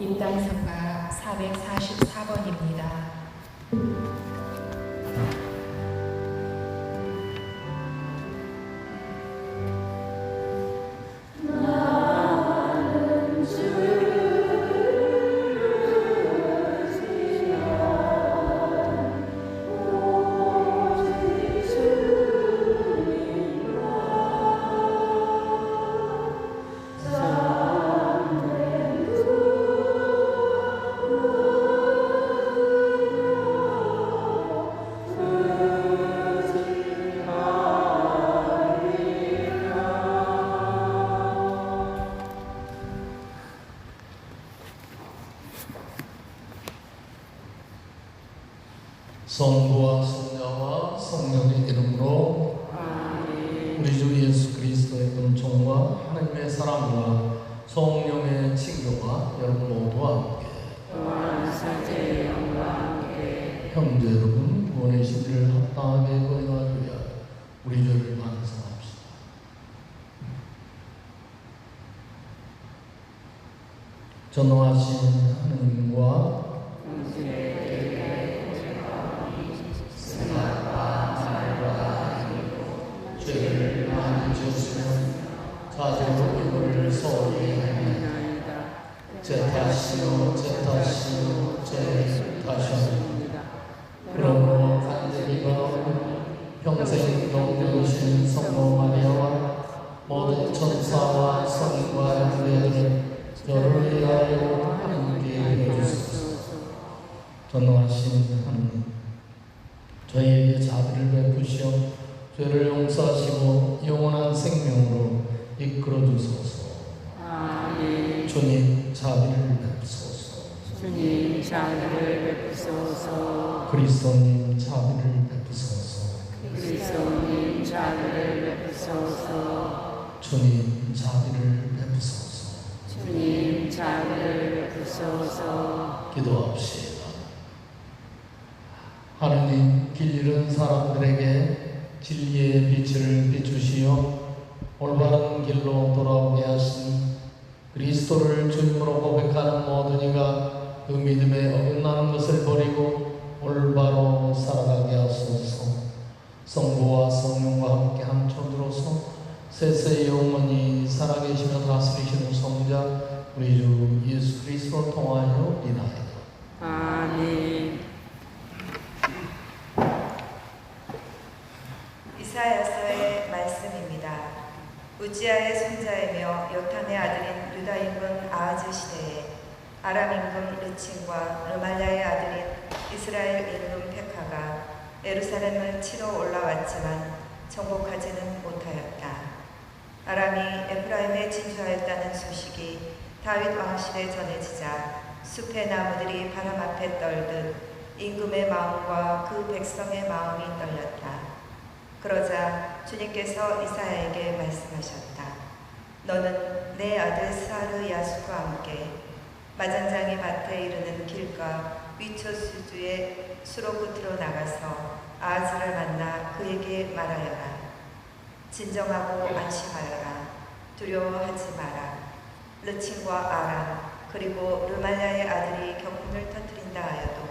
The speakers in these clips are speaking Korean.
입당선가 444번입니다. 성부와 성자와 성령의 이름으로 우리 주 예수 그리스도의 은총과 하나님의 사랑과 성령의 친교가 여러분 모두와 함께 형제 여러분 구원의 신들을 합당하게 거행하기 위하여 우리 죄를 반성합시다. 전능하신 하느님과 자제로 이거를 소홀히 하니 제 탓이요 제 탓이요 제 탓이요 그러므로 간제비가 평생 동정신 성모 마리아와 모든 천사와 성인과 형제들을 저를 위하여 하나님께 해주소서. 전능하신 하나님 저희에게 자비를 베푸시어 죄를 용서하시고 영원한 생명으로 이끌어 주소서. 주님 자비를 베푸소서. 주님 자비를 베푸소서 그리스도님 자비를 베푸소서. 그리스도님 자비를 베푸소서 주님 자비를 베푸소서. 주님 자비를 베푸소서 기도합시다. 하느님 길 잃은 사람들에게 진리의 빛을 올바른 길로 돌아오게 하신 그리스도를 주님으로 고백하는 모든 이가 그 믿음에 어긋나는 것을 버리고 올바로 살아가게 하소서. 성부와 성령과 함께 함천으로서 세세 영원히 살아계시며 다스리시는 성자 우리 주 예수 그리스도 통하여 인하여 아멘 이사야서의 말씀입니다. 우지아의 손자이며 요탐의 아들인 유다 임금 아하즈 시대에 아람 임금 르친과 르말야의 아들인 이스라엘 임금 페카가 예루살렘을 치러 올라왔지만 정복하지는 못하였다. 아람이 에프라임에 진주하였다는 소식이 다윗 왕실에 전해지자 숲의 나무들이 바람 앞에 떨듯 임금의 마음과 그 백성의 마음이 떨렸다. 그러자 주님께서 이사야에게 말씀하셨다. 너는 내 아들 사르 야수와 함께 마장장이 밭에 이르는 길가 위초수주의 수로 끝으로 나가서 아하즈를 만나 그에게 말하여라. 진정하고 안심하여라. 두려워하지 마라. 르친과 아람 그리고 르말야의 아들이 격분을 터뜨린다 하여도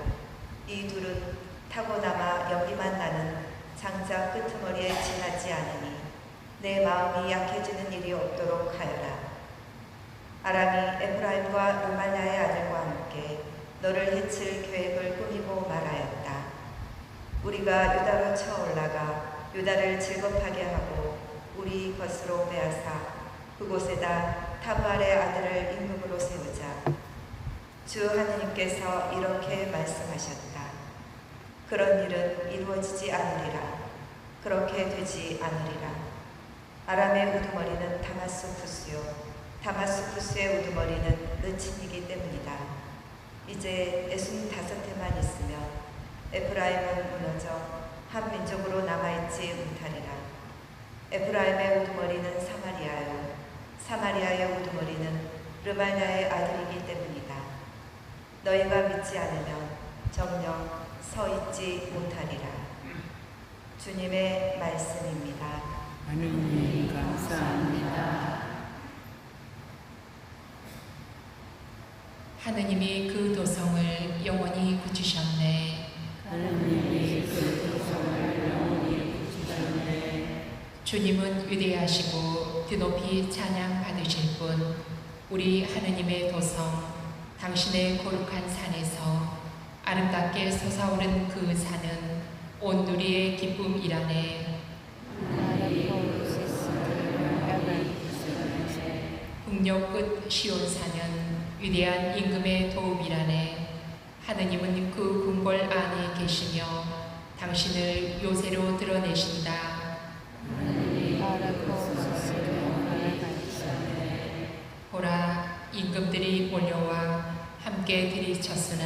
이 둘은 타고나마 연기만 나는 장자 끄트머리에 지나지 않으니 내 마음이 약해지는 일이 없도록 하여라. 아람이 에프라임과 르말야의 아들과 함께 너를 해칠 계획을 꾸미고 말하였다. 우리가 유다로 쳐 올라가 유다를 질겁하게 하고 우리 것으로 빼앗아 그곳에다 타발의 아들을 임금으로 세우자. 주 하느님께서 이렇게 말씀하셨다. 그런 일은 이루어지지 않으리라. 그렇게 되지 않으리라. 아람의 우두머리는 다마스쿠스요. 다마스쿠스의 우두머리는 르친이기 때문이다. 이제 예순 다섯 해만 있으면 에프라임은 무너져 한 민족으로 남아있지 못하리라. 에프라임의 우두머리는 사마리아요. 사마리아의 우두머리는 르마냐의 아들이기 때문이다. 너희가 믿지 않으면 정녕 서 있지 못하리라. 주님의 말씀입니다. 하느님 감사합니다 하느님이 그 도성을 영원히 굳히셨네. 하느님이 그 도성을 영원히 붙이셨네. 주님은 위대하시고 드높이 찬양 받으실 분 우리 하느님의 도성 당신의 거룩한 산에서 아름답게 솟아오른 그 산은 온 누리의 기쁨이라네. 북녘 끝 시온산은 위대한 임금의 도움이라네 하느님은 그 궁궐 안에 계시며 당신을 요새로 드러내신다 보라 임금들이 몰려와 함께 들이쳤으나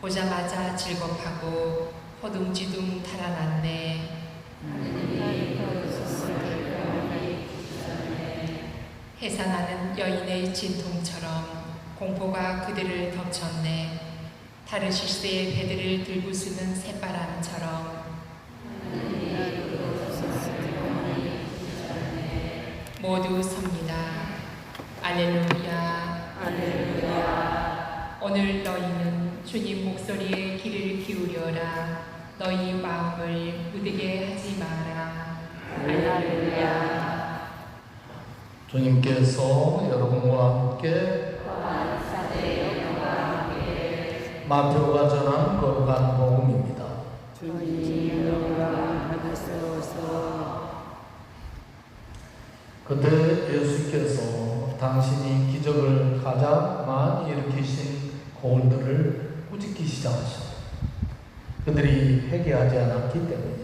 보자마자 즐겁하고 허둥지둥 달아났네. 해산하는 여인의 진통처럼 공포가 그들을 덮쳤네. 타르시스의 배들을 들고 쓰는 새바람처럼. 모두 섭니다. 알렐루야. 할렐루야. 오늘 너희는 주님 기울여라 너희 마음을 무디게 하지 마라 할렐루야. 주님께서 여러분과 함께 마태오가 전한 거룩한 복음입니다. 주님 영광 받으소서. 그때 예수께서 당신이 기적을 가장 많이 일으키신 고을들을 꾸짖기 시작하셨다. 그들이 회개하지 않았기 때문에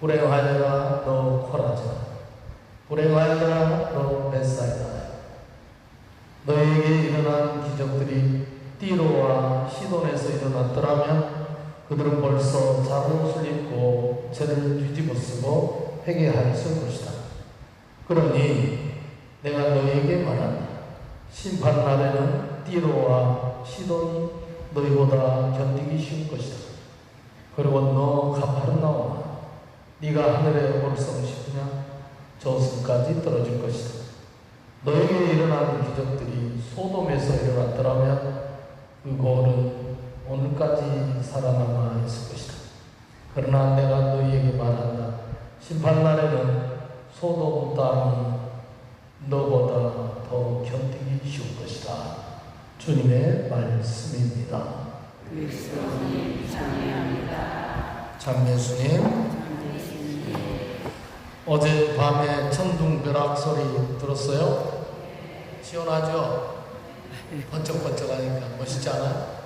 불행하여라 너 코라자 불행하여라 너 베사이다 너에게 일어난 기적들이 띠로와 시돈에서 일어났더라면 그들은 벌써 잘옷을 입고 죄를 뒤집어 쓰고 회개하였을 것이다. 그러니 내가 너에게 말한다. 심판 날에는 띠로와 시돈이 너희보다 견디기 쉬운 것이다. 그리고 너 가파르나오나 네가 하늘에 올성 싶으냐 저승까지 떨어질 것이다. 너에게 일어나는 기적들이 소돔에서 일어났더라면 그 고을은 오늘까지 살아남아 있을 것이다. 그러나 내가 너희에게 말한다. 심판 날에는 소돔 땅이 너보다 더 견디기 쉬운 것이다. 주님의 말씀입니다. 장례수님, 어제 밤에 천둥벼락 소리 들었어요? 시원하죠? 번쩍번쩍하니까 멋있지 않아요?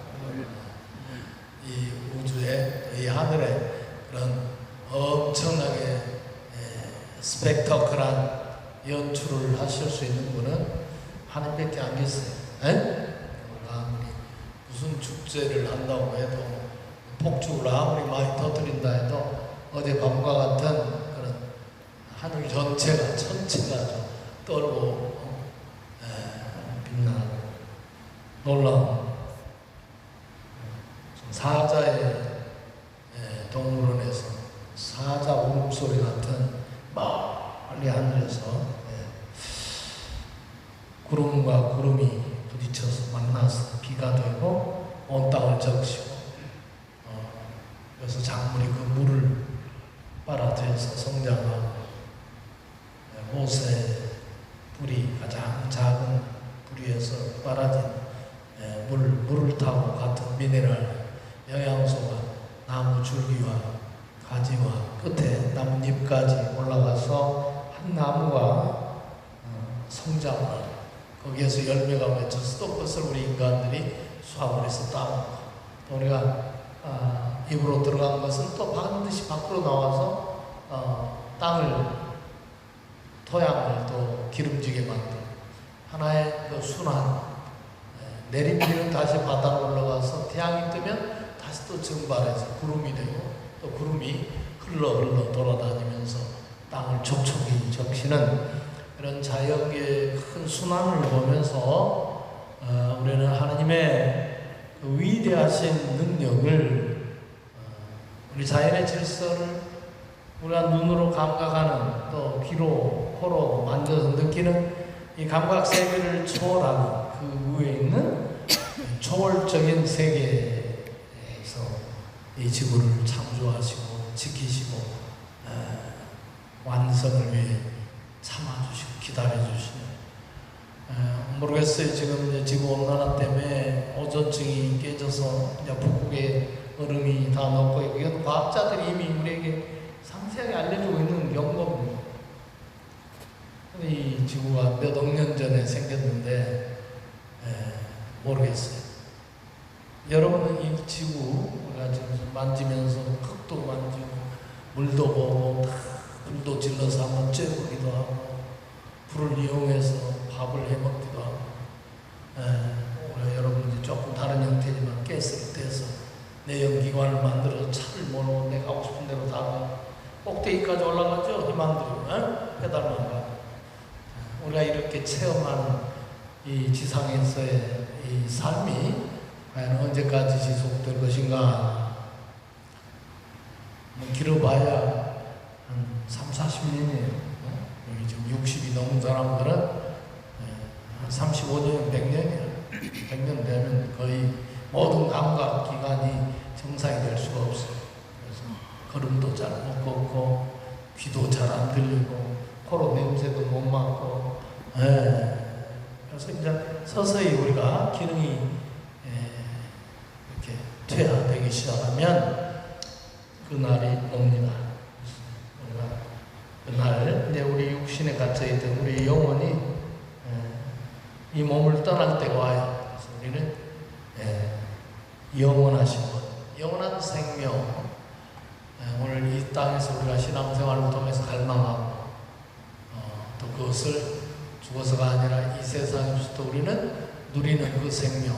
이 우주에, 이 하늘에 그런 엄청나게 에, 스펙터클한 연출을 하실 수 있는 분은 하나님밖에 안 계세요. 에? 무슨 축제를 한다고 해도 폭죽을 아무리 많이 터뜨린다 해도 어제 밤과 같은 그런 하늘 전체가 좀 떨고 어, 에, 빛나고 놀라운 좀 사자의 에, 동물원에서 사자 울음소리 같은 멀리 하늘에서 예, 구름과 구름이 부딪혀서 만나서 비가 되고 온 땅을 적시고 어, 그래서 작물이 그 물을 성장하고 예, 모세 뿌리 가장 작은 뿌리에서 빨아진 예, 물, 물을 타고 같은 미네랄 영양소가 나무 줄기와 가지와 끝에 나뭇잎까지 올라가서 한 나무가 어, 성장을 거기에서 열매가 맺혀서 또 그것을 우리 인간들이 수확을 해서 따먹고 또 우리가 아, 입으로 들어간 것은 또 반드시 밖으로 나와서 어, 땅을 토양을 또 기름지게 만들고 하나의 그 순환 예, 내림비는 다시 바다로 올라가서 태양이 뜨면 다시 또 증발해서 구름이 되고 또 구름이 흘러 흘러 돌아다니면서 땅을 촉촉히 적시는 그런 자연계의 큰 순환을 보면서 어, 우리는 하나님의 그 위대하신 능력을 어, 우리 자연의 질서를 우리가 눈으로 감각하는 또 귀로 코로 만져서 느끼는 이 감각 세계를 초월하는 그 위에 있는 초월적인 세계에서 이 지구를 창조하시고 지키시고 에, 완성을 위해 참아주시고 기다려주시는 에, 모르겠어요. 지금 지구 온난화 때문에 오존층이 깨져서 북극의 얼음이 다 녹고 있고 이건 과학자들이 이미 우리에게 상세하게 알려주고 있는. 근데 이 지구가 몇 억 년 전에 생겼는데 에, 모르겠어요. 여러분은 이 지구가 지금 만지면서 흙도 만지고 물도 보고 다 불도 질러서 한번 쬐보기도 하고 불을 이용해서 밥을 해먹기도 하고 에, 오늘 여러분이 조금 다른 형태지만 가스를 떼서 내 연기관을 만들어서 차를 몰고 내가 가고 싶은 대로 다가 꼭대기까지 올라가죠 희망들이 에? 페달만 가 우리가 이렇게 체험하는 이 지상에서의 이 삶이 과연 언제까지 지속될 것인가? 뭐 길어봐야 한 3, 40년이에요. 여기 지금 60이 넘은 사람들은 예, 한 35년, 100년이에요. 100년 되면 거의 모든 감각 기관이 정상이 될 수가 없어요. 걸음도 잘 못 걷고 귀도 잘 안 들리고 코로 냄새도 못 맡고 예. 그래서 이제 서서히 우리가 기능이 예, 이렇게 퇴화되기 시작하면 그날이 옵니다. 그날 이제 우리 육신에 갇혀 있던 우리 영혼이 예, 이 몸을 떠날 때가 와요. 그래서 우리는 예, 영원하신 분, 영원한 생명. 예, 오늘 이 땅에서 우리가 신앙생활을 통해서 갈망하고 어, 또 그것을 죽어서가 아니라 이 세상에서도 우리는 누리는 그 생명,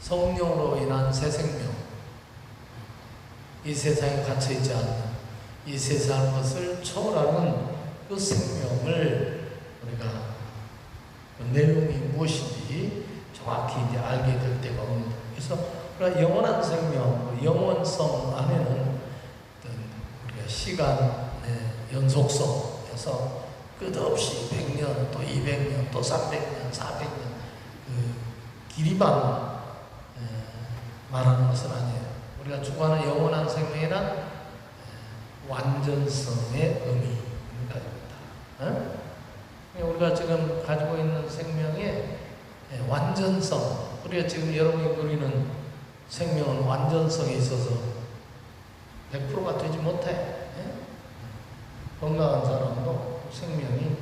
성령으로 인한 새 생명, 이 세상에 갇혀 있지 않는 이 세상 것을 초월하는 그 생명을 우리가 그 내용이 무엇인지 정확히 이제 알게 될 때가 옵니다. 그래서 우리가 영원한 생명, 그 영원성 안에는 시간의 연속성에서 끝없이 100년, 또 200년, 또 300년, 400년 그 길이만 에, 말하는 것은 아니에요. 우리가 추구하는 영원한 생명이란 에, 완전성의 의미를 있다. 어? 우리가 지금 가지고 있는 생명의 에, 완전성, 우리가 지금 여러분이 누리는 생명은 완전성이 있어서 100%가 되지 못해. 예? 건강한 사람도 생명이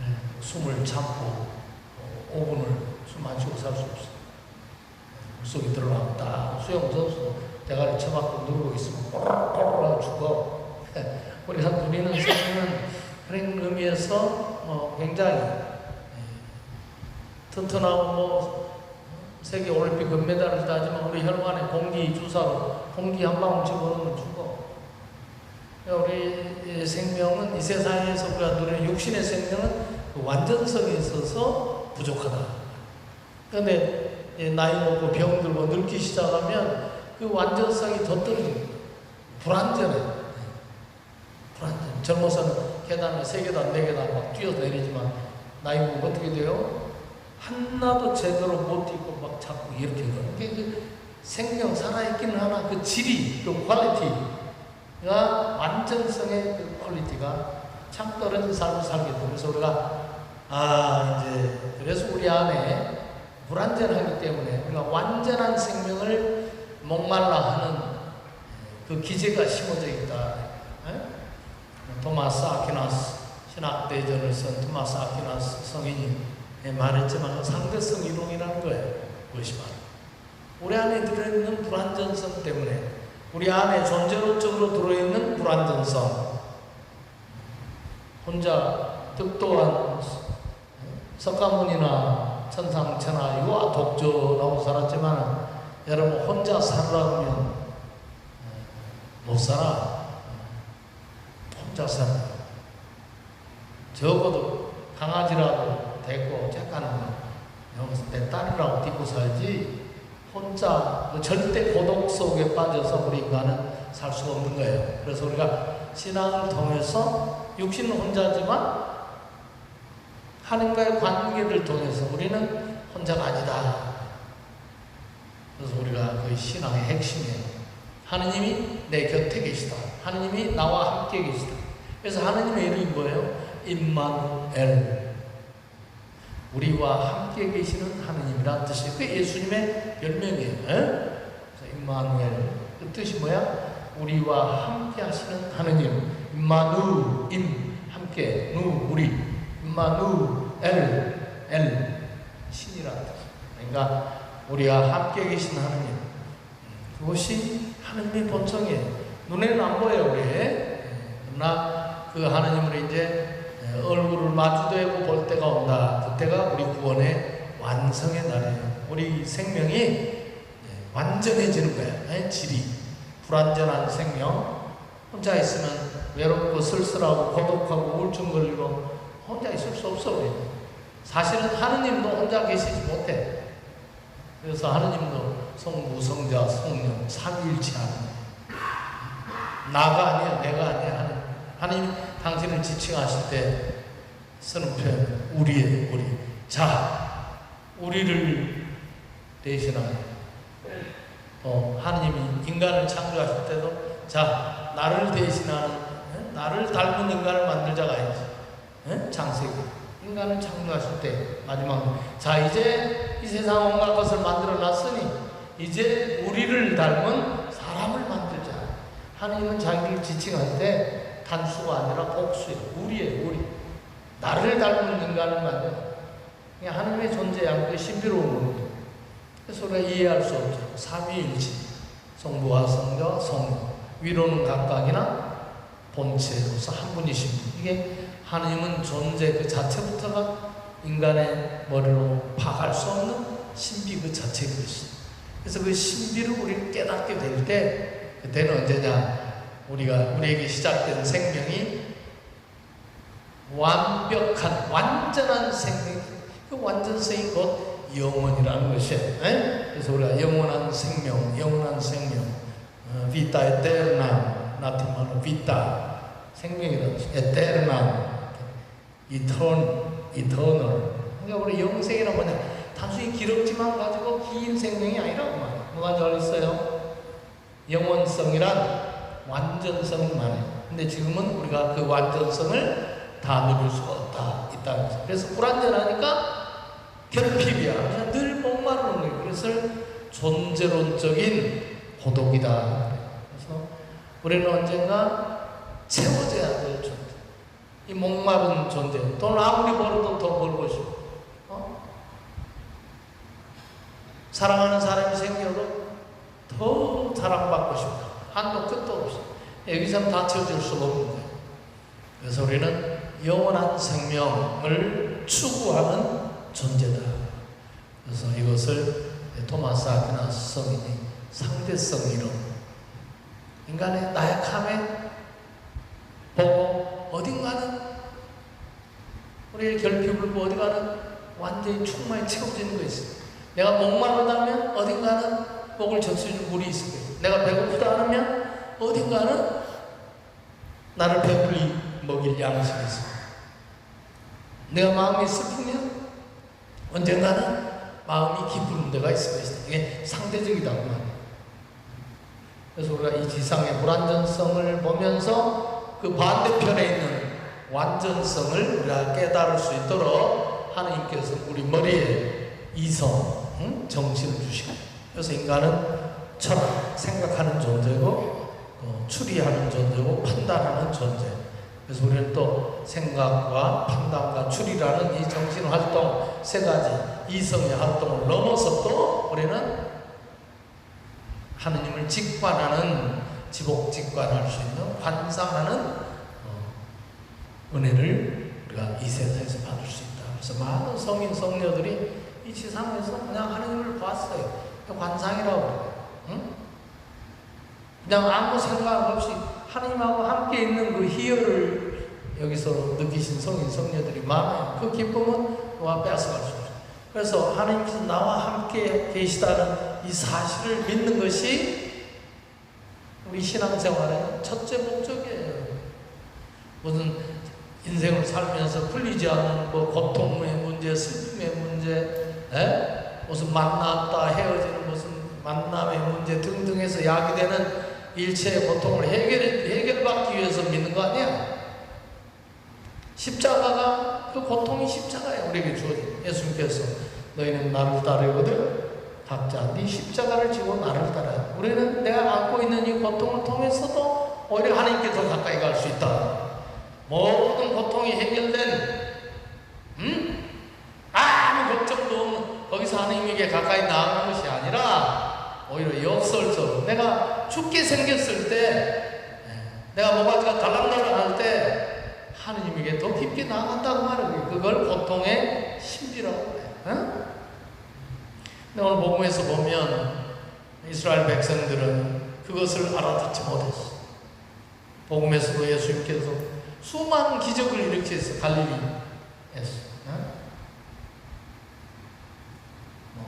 예, 숨을 참고 어, 5분을 숨안 쉬고 살 수 없어. 물속에 들어갔다. 수영 선수 대가리 쳐박고 누르고 있으면 꼬르륵 죽어. 우리가 누리는 생명은 그런 의미에서 어, 굉장히 예, 튼튼하고 뭐 세계 올림픽 금메달을 따지만 우리 혈관에 공기 주사로 공기 한 방울 집어넣으면 죽어. 그러니까 우리 생명은 이 세상에서 우리가 누리는 육신의 생명은 그 완전성에 있어서 부족하다. 그런데 나이 먹고 병 들고 늙기 시작하면 그 완전성이 더 떨어집니다. 불완전해. 불완전. 젊어서는 계단을 세 계단, 네 계단 막 뛰어 내리지만 나이 먹으면 어떻게 돼요? 하나도 제대로 못 뛰고 막 자꾸 이렇게 가요. 그 생명 살아있기는 하나 그 질이, 그 퀄리티 가 완전성의 그 퀄리티가 참 떨어진 삶을 살게 돼요. 그래서 우리가 아 이제 그래서 우리 안에 불완전하기 때문에 우리가 완전한 생명을 목말라 하는 그 기제가 심어져 있다. 에? 토마스 아퀴나스 신학 대전을 쓴 토마스 아퀴나스 성인이 말했지만 상대성 이론이라는 거예요. 그것이 바로 우리 안에 들어있는 불완전성 때문에 우리 안에 존재론적으로 들어있는 불완전성. 혼자 득도한 석가모니나 천상천하 유아 독조라고 살았지만 여러분 혼자 살으라면 못 살아. 혼자 살아. 적어도 강아지라도 데리고 잠깐 여기서 내 딸이라고 딛고 살지 혼자 그 절대 고독 속에 빠져서 우리 인간은 살 수가 없는 거예요. 그래서 우리가 신앙을 통해서 육신은 혼자지만 하나님과의 관계를 통해서 우리는 혼자가 아니다. 신앙의 핵심이에요. 하느님이 내 곁에 계시다. 하느님이 나와 함께 계시다. 그래서 하느님의 이름이 뭐예요? 임마누엘. 우리와 함께 계시는 하느님이라는 뜻이에요. 그 예수님의? 그래서 임마누엘. 그 뜻이 뭐야? 우리와 함께 하시는 하느님. 임마누, 임, 함께, 누, 우리. 임마누엘, 엘, 신이라는 뜻. 그러니까 우리가 함께 계신 하느님. 그것이 하느님의 본성이에요. 눈에는 안 보여요, 우리. 그러나 그 하느님을 이제 얼굴을 마주대고 볼 때가 온다. 그때가 우리 구원의 완성의 날이에요. 우리 생명이 완전해지는 거야. 질이. 불완전한 생명. 혼자 있으면 외롭고 쓸쓸하고 고독하고 우울증 걸리고 혼자 있을 수 없어, 우리. 사실은 하느님도 혼자 계시지 못해. 그래서 하느님도 성부, 성자, 성령, 삼위일체 하느님. 나가 아니야, 내가 아니야, 하느님. 하느님 당신을 지 칭하실 때 쓰는 표현, 우리의 우리. 자, 우리를 대신하는. 또 하느님이 인간을 창조하실 때도 자, 나를 대신하는, 에? 나를 닮은 인간을 만들자가 아니지. 에? 창세기. 인간을 창조하실 때 마지막 자 이제 이 세상 온갖 것을 만들어 놨으니 이제 우리를 닮은 사람을 만들자. 하느님은 자기를 지칭할 때 단수가 아니라 복수예요. 우리의 우리. 나를 닮은 인간을 만들어. 그냥 하느님의 존재한 그 신비로운 겁니다. 그래서 우리가 이해할 수 없죠. 삼위일체. 성부와 성자, 성령. 위로는 각각이나 본체로서 한 분이신 분. 이게 하느님은 존재 그 자체부터가 인간의 머리로 파악할 수 없는 신비 그 자체인 것이. 그래서 그 신비를 우리 깨닫게 될 때, 그때는 언제냐? 우리가, 우리에게 시작된 생명이 완벽한, 완전한 생명, 그 완전성이 곧 영원이라는 것이에요. 에? 그래서 우리가 영원한 생명, 영원한 생명, eterna, 나틴 말로 vita, 생명이라는 eterna, etern, eternal. 그러니까 우리 영생이란 뭐냐? 단순히 기럭지만 가지고 긴 생명이 아니라고 말이야. 뭐가 들어있어요? 영원성이란 완전성을 말해요. 근데 지금은 우리가 그 완전성을 다 누릴 수가 없다. 있다는 거죠. 그래서 불완전하니까 결핍이야. 그냥 늘 목마르는 거예요. 그래서 존재론적인 고독이다. 그래서 우리는 언젠가 채워져야 될 존재. 이 목마른 존재. 돈 아무리 벌어도 더 벌고 싶어. 어? 사랑하는 사람이 생겨도 더 사랑받고 싶다. 한도 끝도 없어. 여기서 다 채워질 수가 없는 거예요. 그래서 우리는 영원한 생명을 추구하는 존재다. 그래서 이것을 토마스 아퀴나스 성인이 상대성 이론. 인간의 나약함에 보고 어딘가는 우리의 결핍을 보고 어딘가는 완전히 충만히 채워지는 거 있어요. 내가 목마르다면 어딘가는 목을 적시는 물이 있을 거예요. 내가 배고프다 하면 어딘가는 나를 배불리 먹일 양식이 있어요. 내가 마음이 슬프면 언젠가는 마음이 기쁘는 데가 있을 것이다. 이게 상대적이다고 말이에요. 그래서 우리가 이 지상의 불완전성을 보면서 그 반대편에 있는 완전성을 우리가 깨달을 수 있도록 하나님께서 우리 머리에 이성, 응? 정신을 주시고 그래서 인간은 철학, 생각하는 존재고 또 추리하는 존재고 판단하는 존재 그래서 우리는 또 생각과 판단과 추리라는 이 정신 활동 세 가지 이성의 활동을 넘어서 또 우리는 하느님을 직관하는 지복 직관할 수 있는 환상하는 어, 은혜를 우리가 이 세상에서 받을 수 있다. 그래서 많은 성인 성녀들이 이 지상에서 그냥 하느님을 봤어요. 환상이라고 그래요. 응? 그냥 아무 생각 없이 하느님하고 함께 있는 그 희열을 여기서 느끼신 성인 성녀들이 많아요. 그 기쁨은 와 뺏어갈 수 없어요. 그래서 하나님께서 나와 함께 계시다는 이 사실을 믿는 것이 우리 신앙생활의 첫째 목적이에요. 무슨 인생을 살면서 풀리지 않는 뭐 고통의 문제, 슬픔의 문제, 에? 무슨 만났다 헤어지는 무슨 만남의 문제 등등에서 야기되는 일체의 고통을 해결, 해결받기 위해서 믿는 거 아니야? 십자가가 그 고통이 십자가야 우리에게 주어진. 예수님께서 너희는 나를 따르거든. 각자 네 십자가를 지고 나를 따라. 우리는 내가 안고 있는 이 고통을 통해서도 오히려 하나님께 더 가까이 갈 수 있다. 모든 고통이 해결된 음? 아무 걱정도 없는 거기서 하나님에게 가까이 나아가는 것이 아니라 오히려 역설적으로 내가 죽게 생겼을 때 예, 내가 뭐가 달랑달랑할 때 하느님에게 더 깊게 나아간다고 말해요. 그걸 고통의 신비라고. 어? 근데 오늘 복음에서 보면 이스라엘 백성들은 그것을 알아듣지 못했어. 복음에서도 예수님께서 수많은 기적을 일으켰어. 갈릴리에서. 어? 뭐,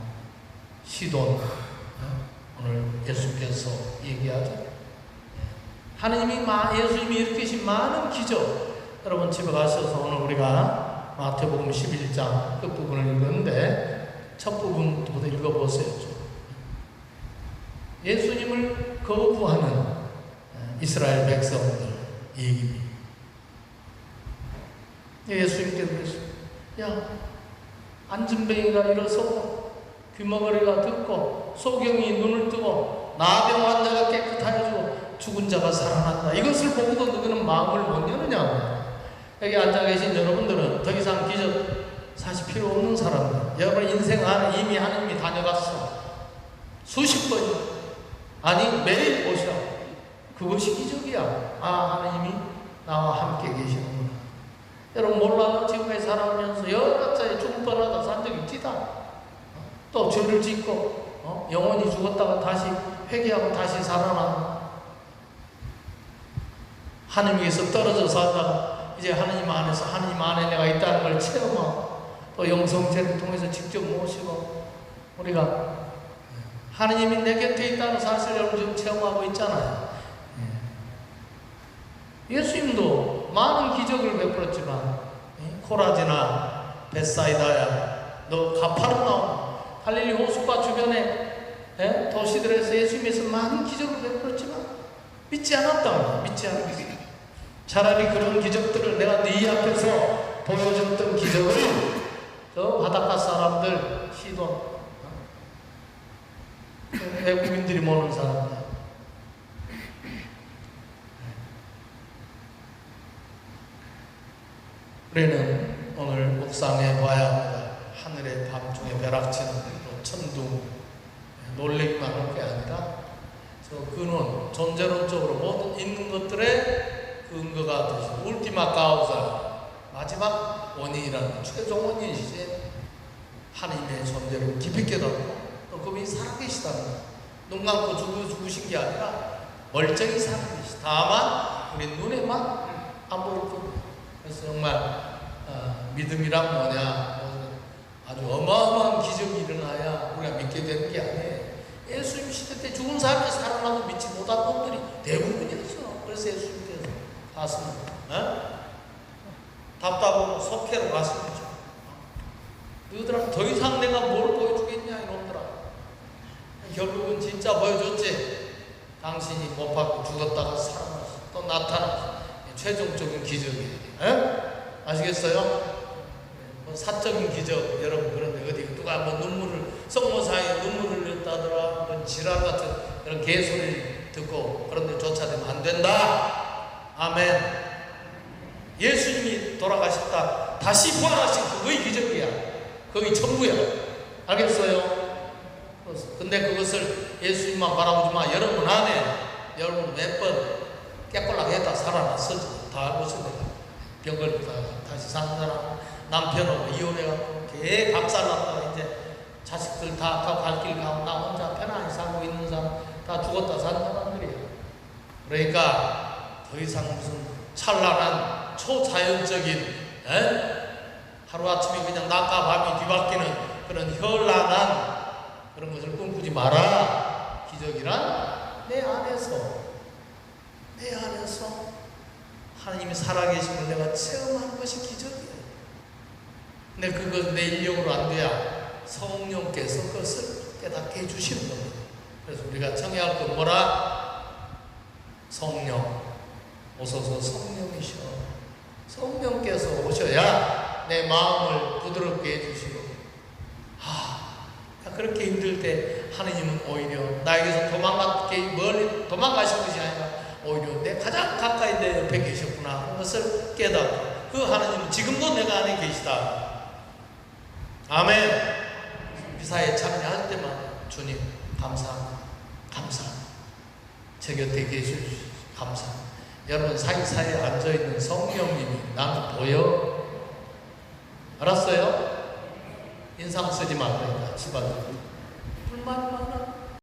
시돈 어? 오늘 예수님께서 얘기하죠. 하느님이 마, 예수님이 일으키신 많은 기적 여러분 집에 가셔서 오늘 우리가 마태복음 11장 끝부분을 읽었는데 첫 부분부터 읽어보세요. 좀. 예수님을 거부하는 이스라엘 백성들 얘기입니다. 예수님께서. 야, 안전뱅이가 일어서고 귀머거리가 듣고 소경이 눈을 뜨고 나병 환자가 깨끗하여지고 죽은 자가 살아난다. 이것을 보고도 너희는 마음을 못 여느냐? 여기 앉아 계신 여러분들은 더 이상 기적 사실 필요 없는 사람들. 여러분 인생 안에 이미 하나님이 다녀갔어. 수십 번 아니 매일 오시라. 그것이 기적이야. 아 하나님이 나와 함께 계시는구나. 여러분 몰라요? 지금까지 살아오면서 여러 가지 죽을 뻔하다 산 적이 있지다. 또 죄를 짓고 어? 영원히 죽었다가 다시 회개하고 다시 살아나. 하나님께서 떨어져 살다가 이제 하나님 안에서 하나님 안에 내가 있다는 걸 체험하고 또 영성체를 통해서 직접 모시고 우리가 하나님이 내 곁에 있다는 사실을 지금 체험하고 있잖아요. 예수님도 많은 기적을 베풀었지만 코라지나 베사이다야 너 가파르나움 갈릴리 호수가 주변에 예? 도시들에서 예수님께서 많은 기적을 베풀었지만 믿지 않았다 믿지 않았어 차라리 그런 기적들을 내가 네 앞에서 보여줬던 기적을 저 바닷가 사람들 어? 외국인들이 모르는 사람들 우리는 오늘 옥상에 봐야 합니다. 하늘의 밤중에 벼락치는 또 천둥 놀래기만 할 게 아니라 저 근원 존재론적으로 모든 있는 것들의 근거가 되신 울티마 카우사 마지막 원인이라는 최종 원인이시지 하나님의 존재를 깊이 깨닫고 또 그분이 살아계시다는 눈 감고 죽으, 죽으신 게 아니라 멀쩡히 살아계시 다만 우리 눈에만 안 보일 뿐. 그래서 정말 어, 믿음이란 뭐냐. 뭐 아주 어마어마한 기적이 일어나야 우리가 믿게 되는 게 아니에요. 예수님 시대 때 죽은 사람이 살아나도 믿지 못한 놈들이 대부분이었어. 그래서 예수님께서 가슴을 어? 답답하고 석회로 가슴이죠. 너희들아 더 이상 내가 뭘 보여주겠냐 이놈들아. 결국은 진짜 보여줬지. 당신이 못 받고 죽었다가 살아났어. 또 나타났어. 최종적인 기적이에요. 에? 아시겠어요? 뭐 사적인 기적 여러분 그런데 어디 누가 뭐 눈물을 성모사에 눈물을 흘렸다더라 뭐 지랄 같은 그런 개소리 듣고 그런데 쫓아내면 안 된다. 아멘. 예수님이 돌아가셨다 다시 부활하신 그거의 기적이야. 거기 천부야. 알겠어요? 근데 그것을 예수님만 바라보지 마. 여러분 안에 여러분 몇 번 깨꼴락 했다 살아났어. 다 알고 있어 내가. 병을 다, 다시 사는 사람 남편하고 이혼해갖고 개 박살났다가 이제 자식들 다갈길 가고 나 혼자 편안히 살고 있는 사람 다 죽었다 사는 사람들이에요. 그러니까 더 이상 무슨 찬란한 초자연적인 에? 하루아침에 그냥 낮과 밤이 뒤바뀌는 그런 현란한 그런 것을 꿈꾸지 마라. 기적이란 내 안에서 내 안에서 하나님이 살아계심을 내가 체험한 것이 기적이에요. 근데 그것 내 인력으로 안 돼야 성령께서 그것을 깨닫게 해주시는 겁니다. 그래서 우리가 청해할 건 뭐라? 성령. 오소서 성령이셔. 성령께서 오셔야 내 마음을 부드럽게 해주시고, 아, 그렇게 힘들 때 하느님은 오히려 나에게서 도망가게 멀리 도망가신 것이 아니라 오히려 내 가장 가까이 내 옆에 계셨구나 하는 것을 깨닫고 그 하나님은 지금도 내가 안에 계시다. 아멘. 미사에 참여할 때마다 주님 감사합니다. 감사합니다. 제 곁에 계셔 주셔서 감사합니다. 여러분 사이사이에 앉아있는 성령님이 나는 보여? 알았어요? 인상 쓰지 말고 같이 받아. 불만 많아.